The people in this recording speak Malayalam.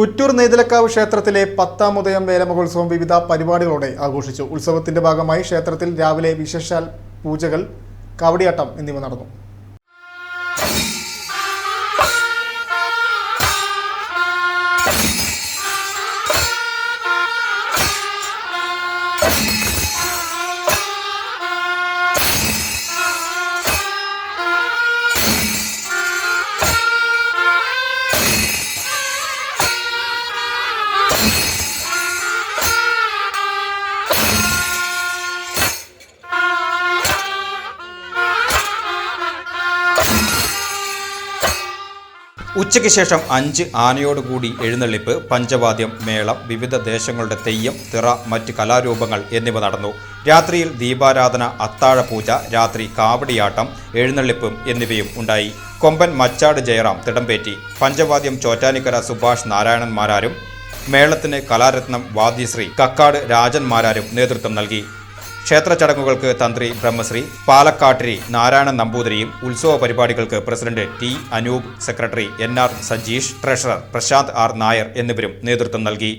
കുറ്റൂർ നെയ്തലക്കാവ് ക്ഷേത്രത്തിലെ പത്താം ഉദയം വേലമഹോത്സവം വിവിധ പരിപാടികളോടെ ആഘോഷിച്ചു. ഉത്സവത്തിന്റെ ഭാഗമായി ക്ഷേത്രത്തിൽ രാവിലെ വിശേഷാൽ പൂജകൾ കവടിയാട്ടം എന്നിവ നടന്നു. ഉച്ചയ്ക്ക് ശേഷം അഞ്ച് ആനയോടുകൂടി എഴുന്നള്ളിപ്പ് പഞ്ചവാദ്യം മേളം വിവിധ ദേശങ്ങളുടെ തെയ്യം തിറ മറ്റ് കലാരൂപങ്ങൾ എന്നിവ നടന്നു. രാത്രിയിൽ ദീപാരാധന അത്താഴപൂജ രാത്രി കാവടിയാട്ടം എഴുന്നള്ളിപ്പും എന്നിവയും ഉണ്ടായി. കൊമ്പൻ മച്ചാട് ജയറാം തിടമ്പേറ്റി. പഞ്ചവാദ്യം ചോറ്റാനിക്കര സുഭാഷ് നാരായണന്മാരാരും മേളത്തിന് കലാരത്നം വാദ്യശ്രീ കക്കാട് രാജന്മാരാരും നേതൃത്വം നൽകി. ക്ഷേത്ര ചടങ്ങുകൾക്ക് തന്ത്രി ബ്രഹ്മശ്രീ പാലക്കാട്ടിരി നാരായണൻ നമ്പൂതിരിയും ഉത്സവ പരിപാടികൾക്ക് president T Anoop secretary N R Sajeesh treasurer Prashanth R Nair എന്നിവരും നേതൃത്വം നൽകി.